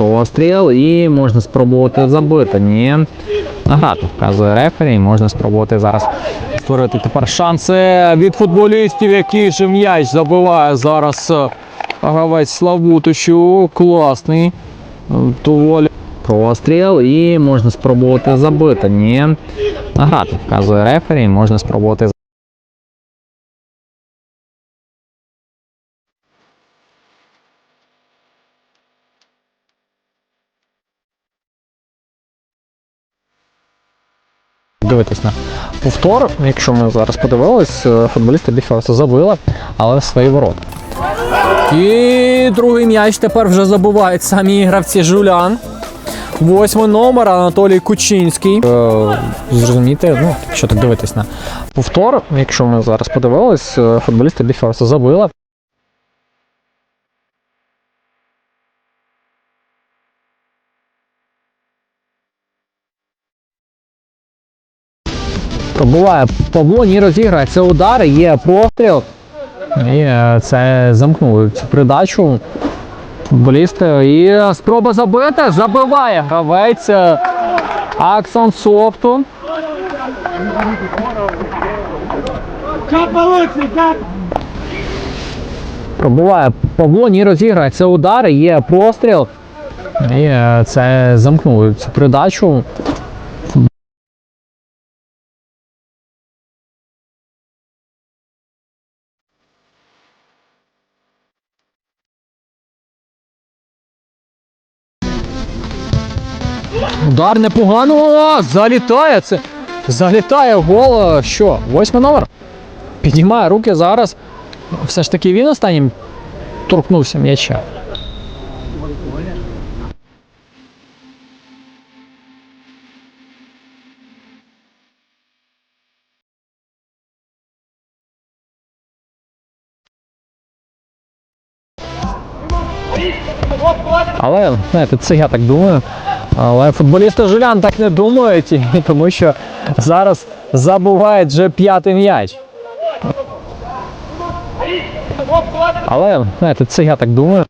Простріл і можна спробувати забити. Ні. Нагадую, вказує рефері, і можна спробувати зараз створити тепер шанси від футболістів, який же м'яч забиває зараз е, гравець Славутичу. Класний. Доволі. Простріл і можна спробувати забити. Ні. Нагадую, вказує рефері, і можна спробувати дивитись на повтор. Якщо ми зараз подивились, е, футболісти Біферса забили, але в свої ворота. І другий м'яч тепер вже забувають самі гравці Жулян. Восьмий номер Анатолій Кучинський. Е, Зрозуміти, ну, якщо так дивитись на повтор, якщо ми зараз подивились, е, футболісти Біферса забили. Пробуває Павло, ні розіграє. Це удар, є простріл. І е, це замкнули цю передачу. Футболісти. І спроба забити. Забиває гравець е, Аксон Софту. Пробуває Павло, ні розіграє. Це удар, є простріл. І е, це замкнули цю передачу. Удар непогано. О, залітає це. Залітає гол. Що? Восьмий номер. Піднімає руки зараз. Все ж таки він останнім торкнувся м'яча. Але, знаєте, це я так думаю. Але футболісти Жулян так не думають, тому що зараз забувають вже п'ятий м'яч. Але, знаєте, це я так думаю.